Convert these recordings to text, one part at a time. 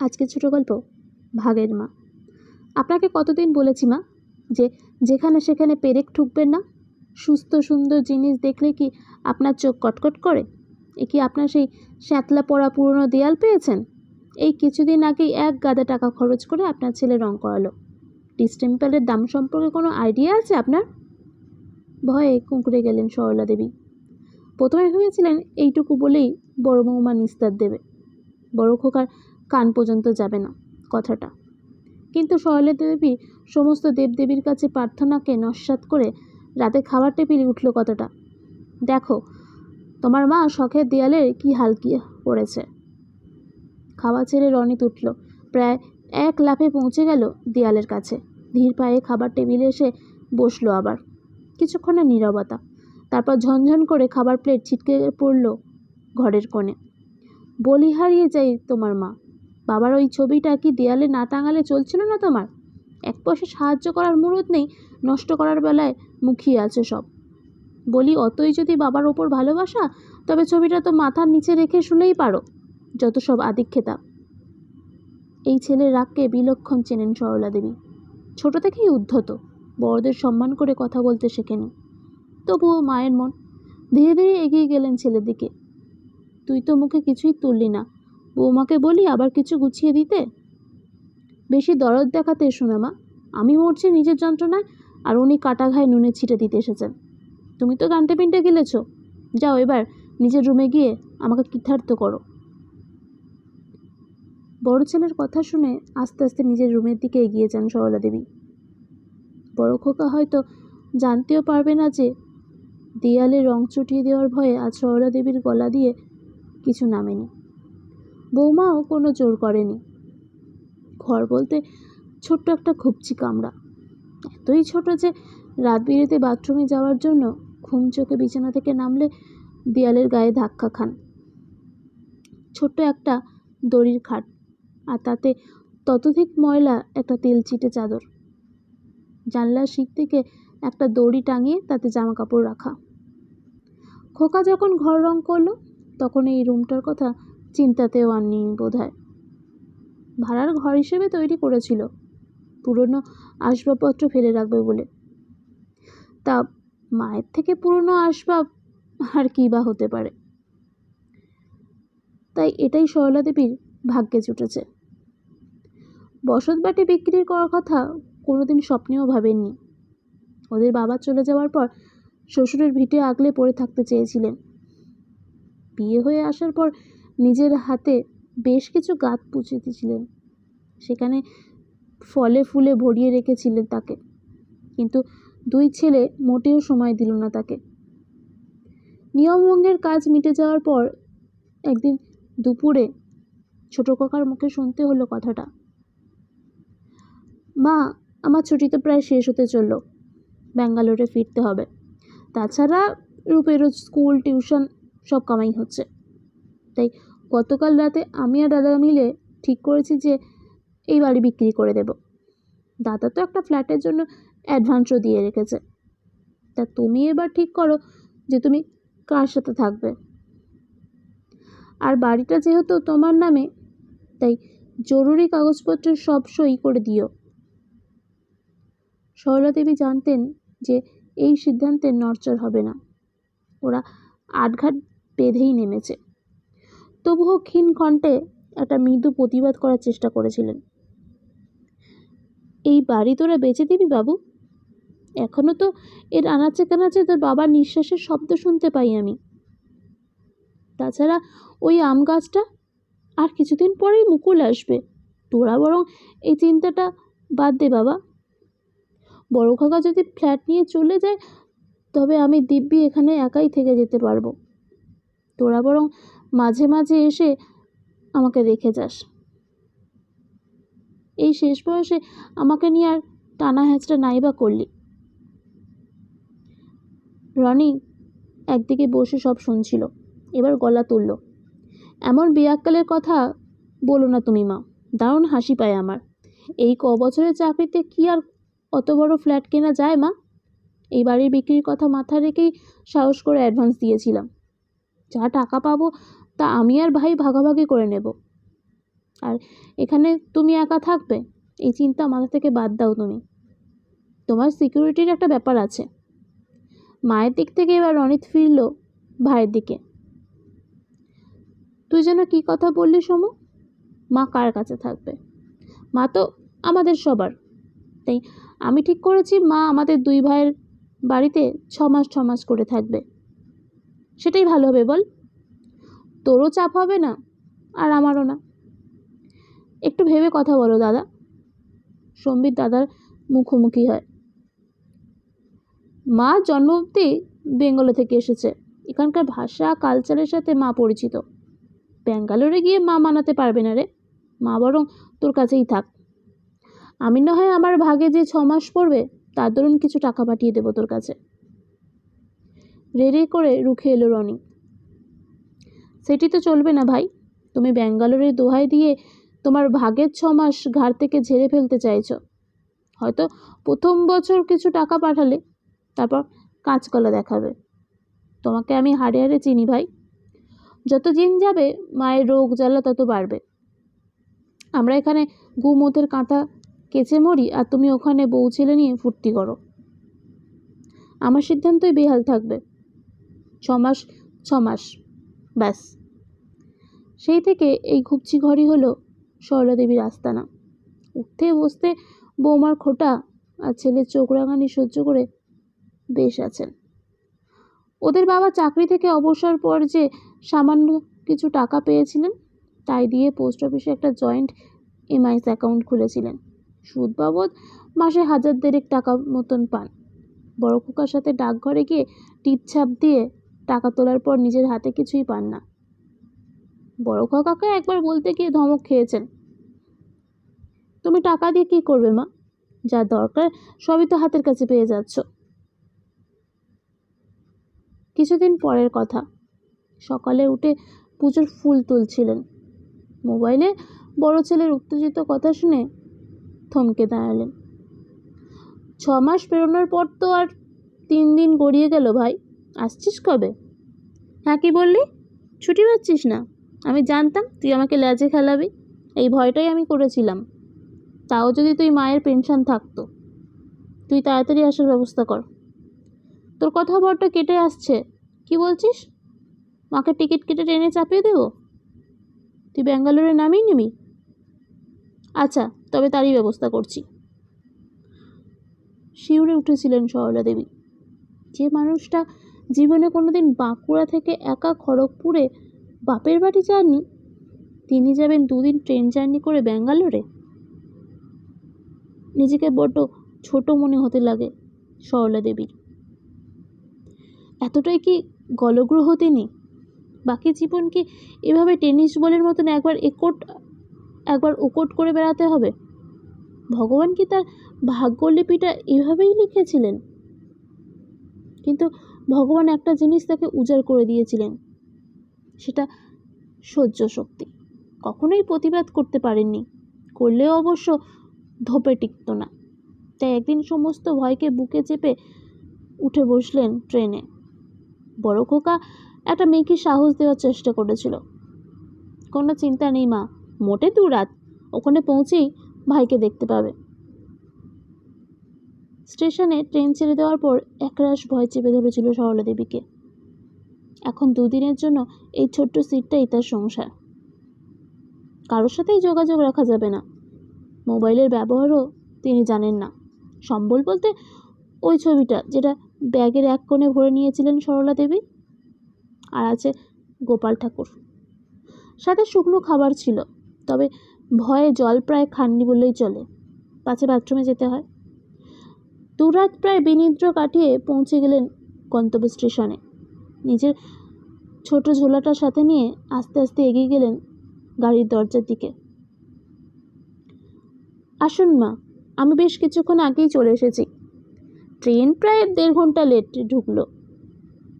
আজকে ছোট গল্প, ভাগের মা। আপনাকে কতদিন বলেছি মা, যে যেখানে সেখানে পেরেক ঠুকবেন না? সুস্থ সুন্দর জিনিস দেখলে কি আপনার চোখ কটকট করে? এ কি আপনার সেই শ্যাতলা পড়া পুরনো দেয়াল পেয়েছেন? এই কিছুদিন আগেই এক গাদা টাকা খরচ করে আপনার ছেলে রং করালো। ডিস্টেম্পারের দাম সম্পর্কে কোনো আইডিয়া আছে আপনার? ভয়ে কুঁকড়ে গেলেন সরলা দেবী। প্রথমে ভেবেছিলেন এইটুকু বলেই বড় বৌমা নিস্তার দেবে। বড় খোকার কান পর্যন্ত যাবে না, কথাটা। কিন্তু সরলা দেবী সমস্ত দেবদেবীর কাছে প্রার্থনাকে নস্বাত করে রাতে খাবার টেবিলে উঠল কথাটা। দেখো, তোমার মা শখের দেয়ালের কি হাল কি পড়েছে খাওয়া ছেড়ে রনিত উঠল। প্রায় এক লাফে পৌঁছে গেল দেয়ালের কাছে। ধীর পায়ে খাবার টেবিলে এসে বসল আবার। কিছুক্ষণের নীরবতা। তারপর ঝনঝন করে খাবার প্লেট ছিটকে পড়ল ঘরের কোণে। বলি হারিয়ে যাই তোমার মা। বাবার ওই ছবিটা কি দেয়ালে না টাঙালে চলছিল না তোমার? এক পয়সা সাহায্য করার মুরুদ নেই, নষ্ট করার বেলায় মুখিয়ে আছে সব। বলি, অতই যদি বাবার ওপর ভালোবাসা, তবে ছবিটা তো মাথার নিচে রেখে শুলেই পারো, যত সব আদিক্ষেতা। এই ছেলের রাগকে বিলক্ষণ চেনেন সরলা দেবী। ছোট থেকেই উদ্ধত, বড়দের সম্মান করে কথা বলতে শেখেনি। তবুও মায়ের মন, ধীরে ধীরে এগিয়ে গেলেন ছেলের দিকে। তুই তো মুখে কিছুই তুললি না বৌমাকে বলি আবার কিছু গুছিয়ে দিতে? বেশি দরদ দেখাতে এসো না, মা। আমি মরছি নিজের যন্ত্রণায়, আর উনি কাটা ঘায়ে নুনে ছিটে দিতে এসেছেন। তুমি তো গানটে পিনটে গেলেছ। যাও এবার নিজের রুমে গিয়ে আমাকে কৃতার্থ করো। বড় ছেলের কথা শুনে আস্তে আস্তে নিজের রুমের দিকে এগিয়ে যান সরলা দেবী। বড় খোকা হয়তো জানতেও পারবে না যে দেয়ালে রং চটিয়ে দেওয়ার ভয়ে আজ সরলা দেবীর গলা দিয়ে কিছু নামেনি। বৌমাও কোনো জোর করেনি। ঘর বলতে ছোট্ট একটা খুবচি কামরা। এতই ছোট যে রাত বিরেতে বাথরুমে যাওয়ার জন্য ঘুম চোখে বিছানা থেকে নামলে দেয়ালের গায়ে ধাক্কা খান। ছোট্ট একটা দড়ির খাট, আর তাতে ততোধিক ময়লা একটা তেল চিটে চাদর। জানলার শিক থেকে একটা দড়ি টাঙিয়ে তাতে জামা কাপড় রাখা। খোকা যখন ঘর রং করল, তখন এই রুমটার কথা চিন্তাতেও আননি বোধ হয় ভাড়ার ঘর হিসেবে তৈরি করেছিল। পুরনো আসবাবপত্র ফেলে রাখবে বলে। তা মায়ের থেকে পুরনো আসবাব আর কী বা হতে পারে? তাই এটাই সরলা দেবীর ভাগ্যে জুটেছে। বসত বাটি বিক্রি করার কথা কোনোদিন স্বপ্নেও ভাবেননি। ওদের বাবা চলে যাওয়ার পর শ্বশুরের ভিটে আগলে পড়ে থাকতে চেয়েছিলেন। বিয়ে হয়ে আসার পর নিজের হাতে বেশ কিছু গাত পুঁছে দিয়েছিলেন সেখানে ফলে ফুলে ভরিয়ে রেখেছিলেন তাকে। কিন্তু দুই ছেলে মোটেও সময় দিল না তাকে। নিয়মভঙ্গের কাজ মিটে যাওয়ার পর একদিন দুপুরে ছোট কাকার মুখে শুনতে হলো কথাটা। মা, আমার ছুটি তো প্রায় শেষ হতে চলল। ব্যাঙ্গালোরে ফিরতে হবে। তাছাড়া রূপেরও স্কুল, টিউশন সব কামাই হচ্ছে। তাই গতকাল রাতে আমি আর দাদা মিলে ঠিক করেছি যে এই বাড়ি বিক্রি করে দেব। দাদা তো একটা ফ্ল্যাটের জন্য অ্যাডভান্সও দিয়ে রেখেছে। তা তুমি এবার ঠিক করো যে তুমি কার সাথে থাকবে। আর বাড়িটা যেহেতু তোমার নামে, তাই জরুরি কাগজপত্র সব সই করে দিও। সরলা দেবী জানতেন যে এই সিদ্ধান্তে নড়চড় হবে না। ওরা আটঘাট বেঁধেই নেমেছে। তবুও ক্ষীণ কণ্ঠে একটা মৃদু প্রতিবাদ করার চেষ্টা করেছিলেন। এই বাড়ি তোরা বেঁচে দিবি বাবু? এখনও তো এর আনাচে কানাচে তোর বাবার নিঃশ্বাসের শব্দ শুনতে পাই আমি। তাছাড়া ওই আম গাছটা আর কিছুদিন পরেই মুকুল আসবে। তোরা বরং এই চিন্তাটা বাদ দে বাবা। বড় কাকা যদি ফ্ল্যাট নিয়ে চলে যায়, তবে আমি দিব্যি এখানে একাই থেকে যেতে পারব। তোরা বরং মাঝে মাঝে এসে আমাকে দেখে যাস। এই শেষ বয়সে আমাকে নিয়ে আর টানা হ্যাচটা নাই বা করলি। রনি একদিকে বসে সব শুনছিল, এবার গলা তুলল, এমন বেয়াক্কালের কথা বলো না তুমি মা, দারুণ হাসি পায় আমার। এই ক বছরের চাকরিতে কি আর অত বড় ফ্ল্যাট কেনা যায় মা? এই বাড়ির বিক্রির কথা মাথায় রেখেই সাহস করে অ্যাডভান্স দিয়েছিলাম, যা টাকা পাবো তা আমি আর ভাই ভাগাভাগি করে নেব। আর এখানে তুমি একা থাকবে? এই চিন্তা মাথা থেকে বাদ দাও তুমি। তোমার সিকিউরিটির একটা ব্যাপার আছে। মায়ের দিক থেকে এবার রনিত ফিরল ভাইয়ের দিকে। তুই যেন কি কথা বললি সমু? মা কার কাছে থাকবে? মা তো আমাদের সবার। তাই আমি ঠিক করেছি মা আমাদের দুই ভাইয়ের বাড়িতে ছ মাস ছ মাস করে থাকবে। সেটাই ভালো হবে বল। তোরও চাপ হবে না, আর আমারও না। একটু ভেবে কথা বলো, দাদা। সম্বিত দাদার মুখোমুখি হয়। মা জন্ম অবধি বেঙ্গলে থেকে এসেছে। এখানকার ভাষা কালচারের সাথে মা পরিচিত। ব্যাঙ্গালোরে গিয়ে মা মানাতে পারবে না রে। মা বরং তোর কাছেই থাক। আমি না হয় আমার ভাগে যে ছ মাস পড়বে, তার দরুন কিছু টাকা পাঠিয়ে দেবো তোর কাছে। রে রে করে রুখে এলো রনি। সেটি তো চলবে না ভাই। তুমি ব্যাঙ্গালোরের দোহাই দিয়ে তোমার ভাগের ছ মাস ঘাড় থেকে ঝেড়ে ফেলতে চাইছো। হয়তো প্রথম বছর কিছু টাকা পাঠালে, তারপর কাঁচকলা দেখাবে। তোমাকে আমি হাড়ে হাড়ে চিনি ভাই। যত দিন যাবে, মায়ের রোগ জ্বালা তত বাড়বে। আমরা এখানে গুমতের কাঁথা কেচে মরি আর তুমি ওখানে বউ ছেলে নিয়ে ফুর্তি করো। আমার সিদ্ধান্তই বেহাল থাকবে। ছমাস মাস, ছ মাস। ব্যাস। সেই থেকে এই ঘুপচি ঘরই হলো সরলা দেবীর আস্তানা। উঠতে বসতে বৌমার খোটা আর ছেলের চোখ রাঙানি সহ্য করে বেশ আছেন। ওদের বাবা চাকরি থেকে অবসর পর যে সামান্য কিছু টাকা পেয়েছিলেন, তাই দিয়ে পোস্ট অফিসে একটা জয়েন্ট এমআইএস অ্যাকাউন্ট খুলেছিলেন। সুদ বাবদ মাসে হাজার দেড়েক টাকা মতন পান। বড় খোকার সাথে ডাকঘরে গিয়ে টিপছাপ দিয়ে টাকা তোলার পর নিজের হাতে কিছুই পান না। বড় খোকাকে একবার বলতে গিয়ে ধমক খেয়েছেন। তুমি টাকা দিয়ে কী করবে মা? যা দরকার সবই তো হাতের কাছে পেয়ে যাচ্ছ। কিছুদিন পরের কথা। সকালে উঠে পুজোর ফুল তুলছিলেন। মোবাইলে বড় ছেলের উত্তেজিত কথা শুনে থমকে দাঁড়ালেন। ছ মাস পেরোনোর পর তো আর তিন দিন গড়িয়ে গেল ভাই। আসছিস কবে? হ্যাঁ কি বললি? ছুটি পাচ্ছিস না। আমি জানতাম তুই আমাকে ল্যাজে খেলাবি। এই ভয়টাই আমি করেছিলাম। তাও যদি তুই মায়ের পেনশন থাকতো। তুই তাড়াতাড়ি আসার ব্যবস্থা কর। তোর কথা বড্ড কেটে আসছে। কি বলছিস? মাকে টিকিট কেটে ট্রেনে চাপিয়ে দেবো? তুই ব্যাঙ্গালোরে নামিয়ে নিবি? আচ্ছা তবে তারই ব্যবস্থা করছি। শিউরে উঠেছিলেন সরলা দেবী। যে মানুষটা জীবনে কোনোদিন বাঁকুড়া থেকে একা খড়গপুরে বাপের বাড়ি যাননি? তিনি যাবেন দুদিন ট্রেন জার্নি করে ব্যাঙ্গালোরে? নিজেকে বড্ড ছোট মনে হতে লাগে সরলা দেবীর। এতটাই কি গলগ্রহ তিনি? বাকি জীবন কি এভাবে টেনিস বলের মতন একবার একট, একবার ওকট করে বেড়াতে হবে? ভগবান কি তার ভাগ্যলিপিটা এভাবেই লিখেছিলেন? কিন্তু ভগবান একটা জিনিস তাকে উজাড় করে দিয়েছিলেন, সেটা সহ্য শক্তি। কখনোই প্রতিবাদ করতে পারেননি, করলেও অবশ্য ধোপে টিকত না। তাই একদিন সমস্ত ভয়কে বুকে চেপে উঠে বসলেন ট্রেনে। বড় খোকা একটা মেয়েকে সাহস দেওয়ার চেষ্টা করেছিল। কোনো চিন্তা নেই মা, মোটে দু রাত, ওখানে পৌঁছেই ভাইকে দেখতে পাবে। স্টেশনে ট্রেন ছেড়ে দেওয়ার পর একরাশ ভয় চেপে ধরেছিল সরলা দেবীকে। এখন দুদিনের জন্য এই ছোট্ট সিটটাই তার সংসার। কারোর সাথেই যোগাযোগ রাখা যাবে না। মোবাইলের ব্যবহারও তিনি জানেন না। সম্বল বলতে ওই ছবিটা যেটা ব্যাগের এক কোণে ভরে নিয়েছিলেন সরলা দেবী আর আছে গোপাল ঠাকুর। সাথে শুকনো খাবার ছিল, তবে ভয়ে জল প্রায় খাননি বললেই চলে। পাছে বাথরুমে যেতে হয়। দুরাত প্রায় বিনিদ্র কাটিয়ে পৌঁছে গেলেন গন্তব্য স্টেশনে। নিজের ছোট ঝোলাটার সাথে নিয়ে আস্তে আস্তে এগিয়ে গেলেন গাড়ির দরজার দিকে। আসুন মা, আমি বেশ কিছুক্ষণ আগেই চলে এসেছি। ট্রেন প্রায় দেড় ঘণ্টা লেট ঢুকলো।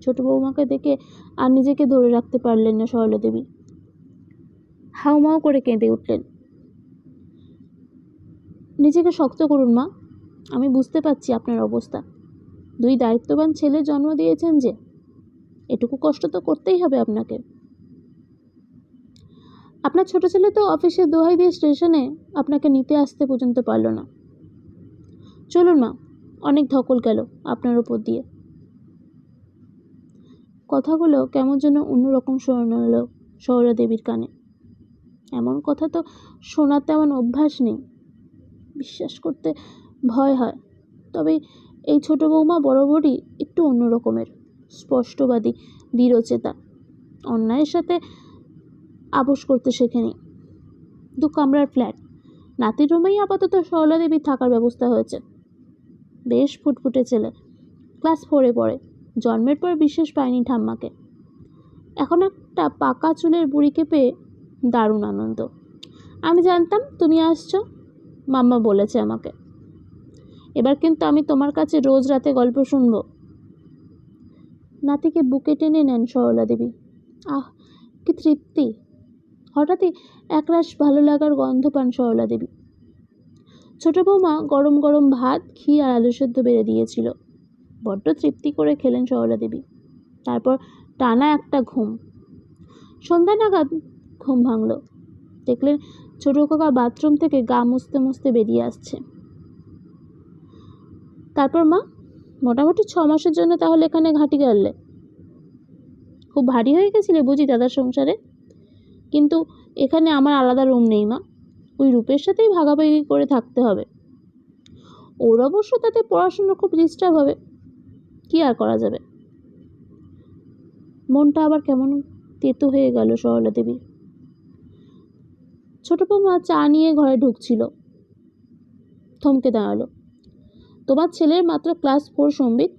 ছোট বৌমাকে দেখে আর নিজেকে ধরে রাখতে পারলেন না সরলা দেবী হাউমাউ করে কেঁদে উঠলেন। নিজেকে শক্ত করুন মা আমি বুঝতে পারছি আপনার অবস্থা। দুই দায়িত্ববান ছেলে জন্ম দিয়েছেন যে, এটুকু কষ্ট তো করতেই হবে আপনাকে। আপনার ছোট ছেলে তো অফিসে দোহাই দিয়ে স্টেশনে আপনাকে নিতে আসতে পর্যন্ত পারল না। চলুন মা, অনেক ধকল গেল আপনার ওপর দিয়ে। কথাগুলো কেমন যেন অন্যরকম শোনালো সৌরা দেবীর কানে। এমন কথা তো শোনার তেমন অভ্যাস নেই। বিশ্বাস করতে ভয় হয়। তবে এই ছোট বৌমা বরাবরই একটু অন্য রকমের, স্পষ্টবাদী দৃঢ়চেতা অন্যায়ের সাথে আপোষ করতে শেখেনি। দু কামরার ফ্ল্যাট। নাতির রুমেই আপাতত সরলা দেবীর থাকার ব্যবস্থা হয়েছে। বেশ ফুটফুটে ছেলে। ক্লাস ফোরে পড়ে। জন্মের পর বিশেষ পায়নি ঠাম্মাকে। এখন একটা পাকা চুলের বুড়িকে পেয়ে দারুণ আনন্দ। আমি জানতাম, তুমি আসছো? মাম্মা বলেছে আমাকে। এবার কিন্তু আমি তোমার কাছে রোজ রাতে গল্প শুনব। নাতিকে বুকে টেনে নেন সরলা দেবী। আহ, কি তৃপ্তি। হঠাৎই একরাশ ভালো লাগার গন্ধ পান সরলা দেবী। ছোট বৌমা গরম গরম ভাত, ঘি আর আলু সেদ্ধ বেড়ে দিয়েছিল। বড্ড তৃপ্তি করে খেলেন সরলা দেবী। তারপর টানা একটা ঘুম। সন্ধ্যা নাগাদ ঘুম ভাঙল। দেখলেন ছোট কাকা বাথরুম থেকে গা মুছতে মুছতে বেরিয়ে আসছে। তারপর মা, মোটামুটি ছ মাসের জন্য তাহলে এখানে ঘাঁটি গাড়লে। খুব ভারী হয়ে গেছিলে বুঝি দাদার সংসারে? কিন্তু এখানে আমার আলাদা রুম নেই মা, ওই রূপের সাথেই ভাগাভাগি করে থাকতে হবে। ওর অবশ্য তাতে পড়াশুনো খুব ডিস্টার্ব হবে, কী আর করা যাবে? মনটা আবার কেমন তেতো হয়ে গেল সরলা দেবীর ছোট বৌমা চা নিয়ে ঘরে ঢুকছিল, থমকে দাঁড়াল। তোমার ছেলের মাত্র ক্লাস ফোর সম্বিত।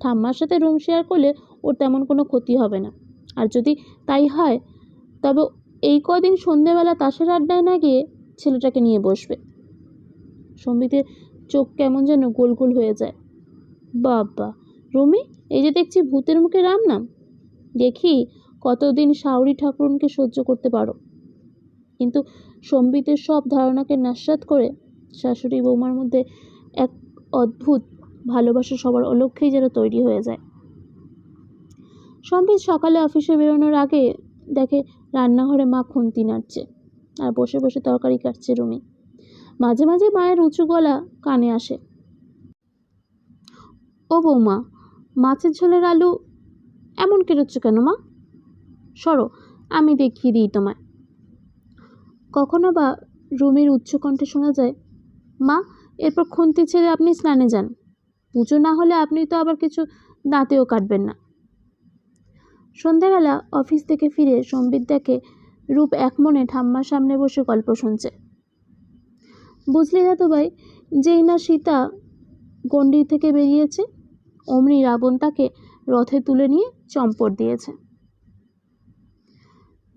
ঠাম্মার সাথে রুম শেয়ার করলে ওর তেমন কোনো ক্ষতি হবে না। আর যদি তাই হয়, তবে এই কদিন সন্ধেবেলা তাসের আড্ডায় না গিয়ে ছেলেটাকে নিয়ে বসবে। সম্বিতের চোখ কেমন যেন গোল গোল হয়ে যায়। বাবা, রুমি, এই যে দেখছি ভূতের মুখে রাম নাম। দেখি কতদিন সাউরি ঠাকুরনকে সহ্য করতে পারো। কিন্তু সম্বিতের সব ধারণাকে নাস্বাদ করে শাশুড়ি বৌমার মধ্যে এক অদ্ভুত ভালোবাসা সবার অলক্ষ্যেই যেন তৈরি হয়ে যায়। সম্বিত সকালে অফিসে বেরোনোর আগে দেখে রান্নাঘরে মা খুন্তি নাড়ছে আর বসে বসে তরকারি কাটছে রুমি। মাঝে মাঝে মায়ের উঁচু গলা কানে আসে। ও বৌমা, মাছের ঝোলের আলু এমন কেরোচ্ছ কেন মা? সরো, আমি দেখিয়ে দিই তোমায়। কখনো বা রুমির উচ্চকণ্ঠে শোনা যায়, মা এরপর খুন্তি ছেড়ে আপনি স্নানে যান। পুজো না হলে আপনি তো আবার কিছু দাঁতেও কাটবেন না। সন্ধ্যাবেলা অফিস থেকে ফিরে সম্বিত দেখে রূপ এক মনে ঠাম্মার সামনে বসে গল্প শুনছে। বুঝলি ভাই যেই না সীতা গণ্ডির থেকে বেরিয়েছে, অমনি রাবণ তাকে রথে তুলে নিয়ে চম্পট দিয়েছে।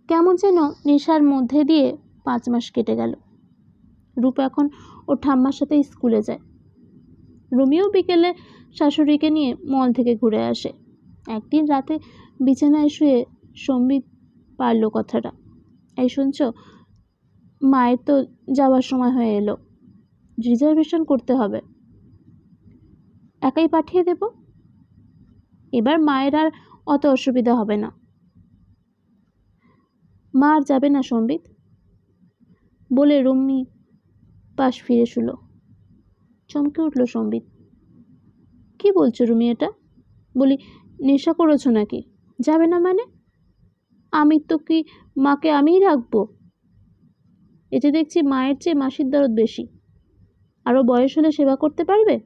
কেমন যেন নেশার মধ্যে দিয়ে পাঁচ মাস কেটে গেল। রূপ এখন ওর ঠাম্মার সাথে স্কুলে যায়। রুমিও বিকেলে শাশুড়িকে নিয়ে মল থেকে ঘুরে আসে। একদিন রাতে বিছানায় শুয়ে সম্বিত পারল কথাটা। এই শুনছ, মায়ের তো যাওয়ার সময় হয়ে এলো। রিজার্ভেশন করতে হবে। একাই পাঠিয়ে দেব? এবার মায়ের আর অত অসুবিধা হবে না। মা আর যাবে না সম্বিত? বলে রুমি পাশ ফিরে শুলো। চমকে উঠল সম্বিত। কি বলছো রুমি এটা? বলি, নেশা করেছ নাকি? যাবে না মানে? আমি তো কি মাকে আমিই রাখব? এতে দেখছি মায়ের চেয়ে মাসির দরদ বেশি। আরও বয়স হলে সেবা করতে পারবে?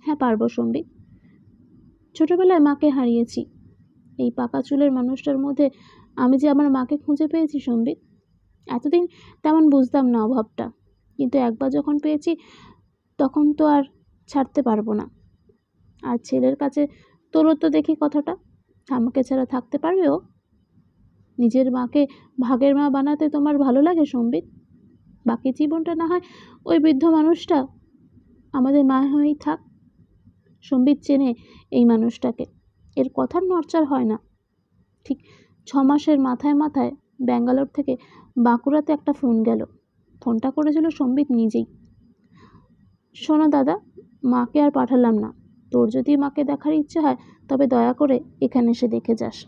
হ্যাঁ পারব সম্বিত। ছোটবেলায় মাকে হারিয়েছি। এই পাকা চুলের মানুষটার মধ্যে আমি যে আমার মাকে খুঁজে পেয়েছি সম্বিত এতদিন তেমন বুঝতাম না অভাবটা। কিন্তু একবার যখন পেয়েছি, তখন তো আর ছাড়তে পারব না। আর ছেলের কাছে তোরও তো দেখি কথাটা। আমাকে ছাড়া থাকতে পারবে ও? নিজের মাকে ভাগের মা বানাতে তোমার ভালো লাগে সম্বিত? বাকি জীবনটা না হয় ওই বৃদ্ধ মানুষটা আমাদের মা হয়েই থাক। সম্বিত চেনে এই মানুষটাকে। এর কথার নড়চার হয় না। ঠিক ছ মাসের মাথায় মাথায় ব্যাঙ্গালোর থেকে বাঁকুড়াতে একটা ফোন গেল। ফোনটা করেছিল সম্বিত নিজেই। শোনো দাদা, মাকে আর পাঠালাম না। তোর যদি মাকে দেখার ইচ্ছে হয়, তবে দয়া করে এখানে এসে দেখে যাস।